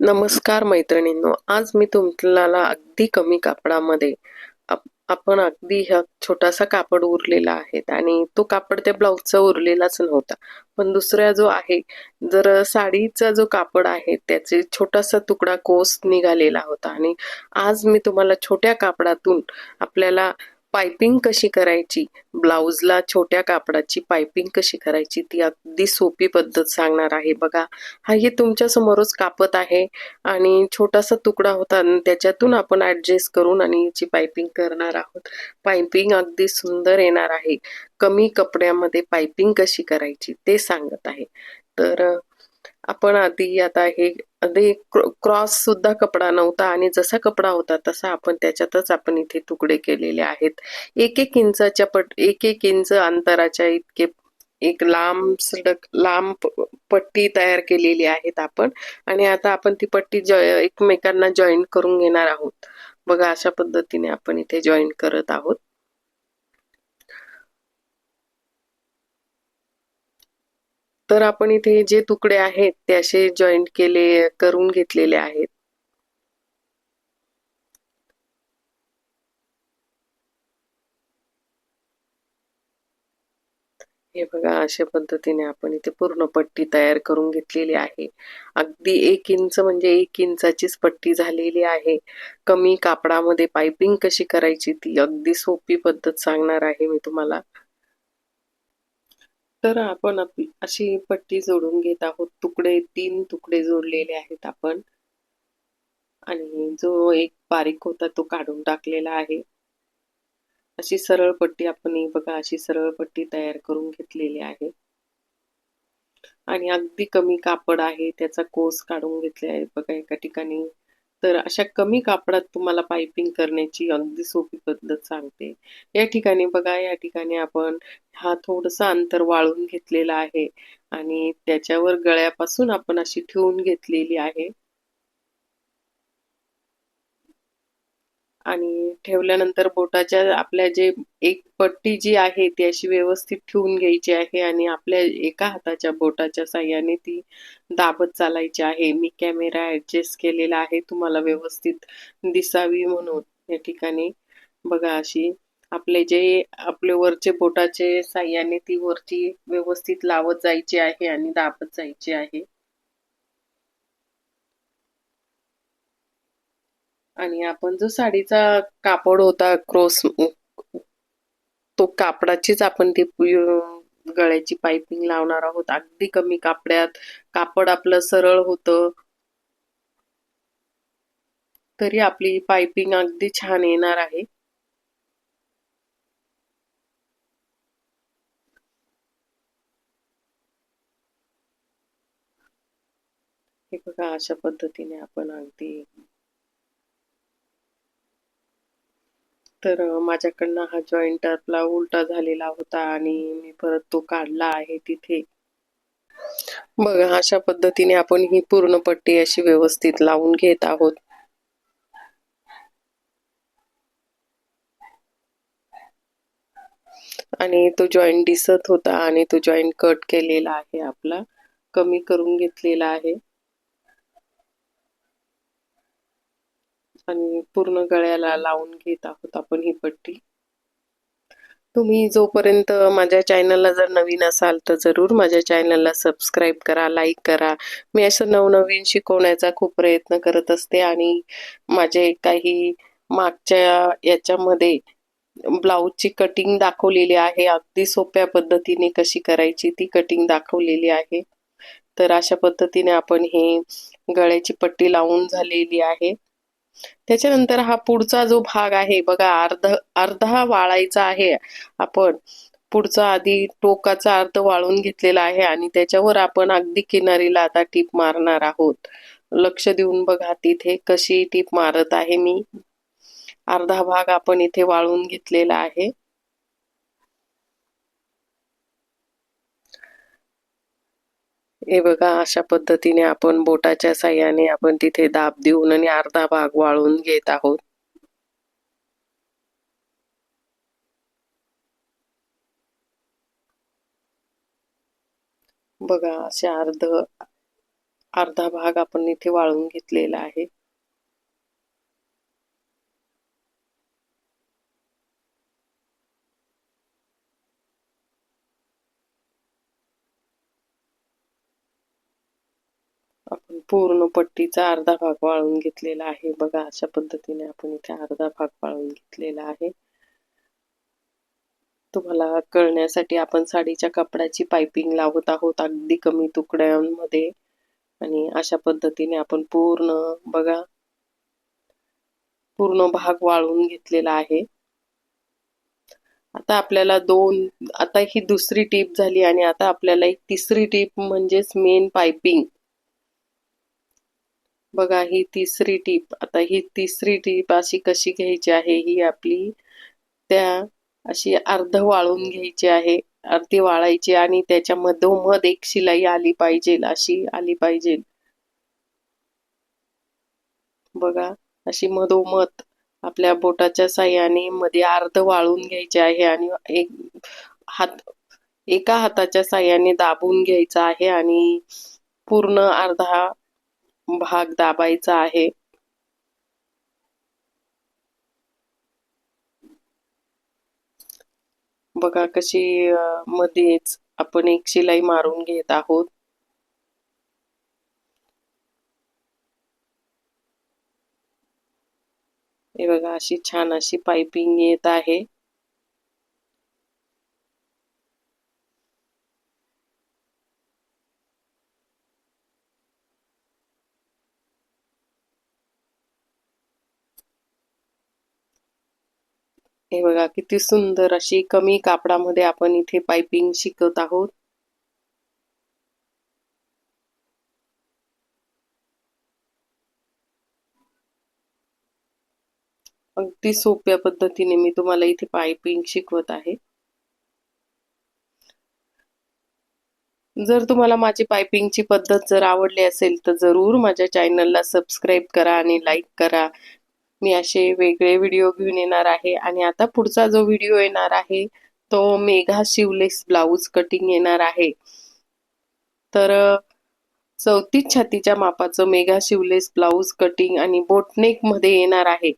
नमस्कार मैत्रिणींनो आज मी तुम्हाला अगदी कमी कापडामध्ये आपण अगदी ह्या छोटासा कापड उरलेला आहे आणि तो कापड त्या ब्लाऊजचा उरलेलाच नव्हता. पण दुसरा जो आहे जर साडीचा जो कापड आहे त्याचे छोटासा तुकडा कोस निघालेला होता आणि आज मी तुम्हाला छोट्या कापडातून आपल्याला पायपिंग कशी करायची? ब्लाऊजला छोट्या कापडाची पायपिंग कशी करायची? ती अगदी सोपी पद्धत सांगणार आहे बघा. हा हे तुमच्या समोरच कापत आहे आणि छोटासा तुकडा होता आणि त्याच्यातून आपण ॲडजस्ट करून आणि याची पायपिंग करणार आहोत. पायपिंग अगदी सुंदर येणार आहे. कमी कपड्यामध्ये पायपिंग कशी करायची ते सांगत आहे. तर आपण आधी आता हे आधी क्रॉस सुद्धा कपडा नव्हता आणि जसा कपडा होता तसा आपण त्याच्यातच आपण इथे तुकडे केलेले आहेत. एक एक इंचाच्या पट एक एक इंच अंतराच्या इतके एक लांब सडक लांब पट्टी तयार केलेली आहेत आपण. आणि आता आपण ती पट्टी जॉ एकमेकांना जॉईन करून घेणार आहोत. बघा अशा पद्धतीने आपण इथे जॉईन करत आहोत. तर आपण इथे जे तुकडे आहेत ते असे जॉईंट केले करून घेतलेले आहेत. हे बघा अशा पद्धतीने आपण इथे पूर्ण पट्टी तयार करून घेतलेली आहे. अगदी एक इंच म्हणजे एक इंचाचीच पट्टी झालेली आहे. कमी कापडामध्ये पायपिंग कशी करायची ती अगदी सोपी पद्धत सांगणार आहे मी तुम्हाला. तर आपण आपली अशी पट्टी जोडून घेत आहोत. तुकडे तीन तुकडे जोडलेले आहेत आपण. आणि जो एक बारीक होता तो काढून टाकलेला आहे. अशी सरळ पट्टी आपण ही बघा अशी सरळ पट्टी तयार करून घेतलेली आहे. आणि अगदी कमी कापड आहे त्याचा कोस काढून घेतले आहे. बघा एका ठिकाणी तर अशा कमी कापडात तुम्हाला पायपिंग करण्याची अगदी सोपी पद्धत सांगते. या ठिकाणी बघा या ठिकाणी आपण हा थोडंसं अंतर वाळून घेतलेला आहे आणि त्याच्यावर गळ्यापासून आपण अशी ठेवून घेतलेली आहे. आणि ठेवल्यानंतर बोटाच्या आपल्या जे एक पट्टी जी आहे ती अशी व्यवस्थित ठेवून घ्यायची आहे आणि आपल्या एका हाताच्या बोटाच्या साह्याने ती दाबत चालायची आहे. मी कॅमेरा ॲडजस्ट केलेला आहे. तुम्हाला व्यवस्थित दिसावी म्हणून. या ठिकाणी बघा अशी आपले जे आपले वरचे बोटाचे साह्याने ती वरची व्यवस्थित लावत जायची आहे आणि दाबत जायची आहे. आणि आपण जो साडीचा कापड होता क्रॉस तो कापडाचीच आपण ती गळ्याची पाइपिंग लावणार आहोत. अगदी कमी कापड्यात कापड आपलं सरळ होतं. तरी आपली पाइपिंग अगदी छान येणार आहे. हे बघा अशा पद्धतीने आपण अगदी तर माझ्याकडनं हा जॉईंट आपला उलटा झालेला होता आणि मी परत तो काढला आहे तिथे. बघा अशा पद्धतीने आपण ही पूर्ण पट्टी अशी व्यवस्थित लावून घेत आहोत. आणि तो जॉईंट दिसत होता आणि तो जॉईंट कट केलेला आहे आपला. कमी करून घेतलेला आहे. आणि पूर्ण गळ्याला लावून घेत आहोत आपण ही पट्टी. तुम्ही जोपर्यंत माझ्या चॅनलला जर नवीन असाल तर जरूर माझ्या चॅनलला सबस्क्राईब करा लाईक करा. मी असं नवनवीन शिकवण्याचा खूप प्रयत्न करत असते आणि माझे काही मागच्या याच्यामध्ये ब्लाऊजची कटिंग दाखवलेली आहे. अगदी सोप्या पद्धतीने कशी करायची ती कटिंग दाखवलेली आहे. तर अशा पद्धतीने आपण हे गळ्याची पट्टी लावून झालेली आहे. त्याच्यानंतर हा पुढचा जो भाग आहे बघा अर्ध अर्धा वाळायचा आहे. आपण पुढचा आधी टोकाचा अर्ध वाळून घेतलेला आहे आणि त्याच्यावर आपण अगदी किनारीला आता टीप मारणार आहोत. लक्ष देऊन बघा तिथे कशी टीप मारत आहे मी. अर्धा भाग आपण इथे वाळून घेतलेला आहे. हे बघा अशा पद्धतीने आपण बोटाच्या साह्याने आपण तिथे दाब देऊन आणि अर्धा भाग वाळून घेत आहोत. बघा असे अर्ध अर्धा भाग आपण इथे वाळून घेतलेला आहे. आपण पूर्ण पट्टीचा अर्धा भाग वाळून घेतलेला आहे. बघा अशा पद्धतीने आपण इथे अर्धा भाग वाळून घेतलेला आहे. तुम्हाला कळण्यासाठी आपण साडीच्या कपड्याची पायपिंग लावत आहोत अगदी कमी तुकड्यांमध्ये. आणि अशा पद्धतीने आपण पूर्ण बघा पूर्ण भाग वाळून घेतलेला आहे. आता आपल्याला दोन आता ही दुसरी टीप झाली आणि आता आपल्याला एक तिसरी टीप म्हणजेच मेन पायपिंग बघा ही तिसरी टीप. आता ही तिसरी टीप अशी कशी घ्यायची आहे ही आपली त्या अशी अर्ध वाळून घ्यायची आहे अर्धी वाळायची आणि त्याच्या मधोमध एक शिलाई आली पाहिजे अशी आली पाहिजे. बघा अशी मधोमध आपल्या बोटाच्या साह्याने मध्ये अर्ध वाळून घ्यायचे आहे आणि एक हात एका हाताच्या साह्याने दाबून घ्यायचा आहे आणि पूर्ण अर्धा भाग दाबायचा आहे. बघा कशी मध्येच आपण एक शिलाई मारून घेत आहोत. हे बघा अशी छान अशी पाइपिंग येत आहे. हे बघा किती सुंदर अशी कमी कापडामध्ये आपण इथे पाइपिंग शिकत आहोत. अगदी सोप्या पद्धतीने मी तुम्हाला इथे पाइपिंग शिकवत आहे. जर तुम्हाला माझी पायपिंगची पद्धत जर आवडली असेल तर जरूर माझ्या चॅनलला सबस्क्राईब करा आणि लाईक करा. मी असे वेगळे व्हिडिओ घेऊन येणार आहे. आणि आता पुढचा जो व्हिडिओ येणार आहे तो मेघा शिवलेस ब्लाऊज कटिंग येणार आहे. तर चौतीस छातीच्या मापाचं मेघा शिवलेस ब्लाऊज कटिंग आणि बोटनेकमध्ये येणार आहे.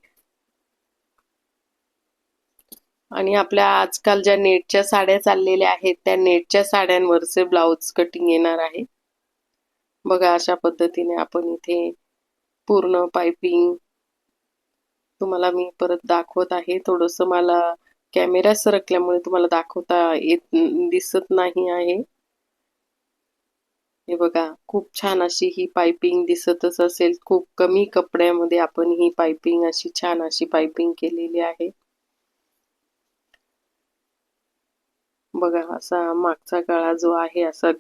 आणि आपल्या आजकाल ज्या नेटच्या साड्या चाललेल्या आहेत त्या नेटच्या साड्यांवरचे ब्लाऊज कटिंग येणार आहे. बघा अशा पद्धतीने आपण इथे पूर्ण पायपिंग तुम्हाला मी परत दाखवत आहे. थोडस मला कॅमेरा सरकल्यामुळे तुम्हाला दाखवता येत दिसत नाही आहे. हे बघा खूप छान अशी ही पायपिंग दिसतच असेल. खूप कमी कपड्यामध्ये आपण ही पायपिंग अशी छान अशी पायपिंग केलेली आहे. बघा असा मागचा गळा जो आहे असा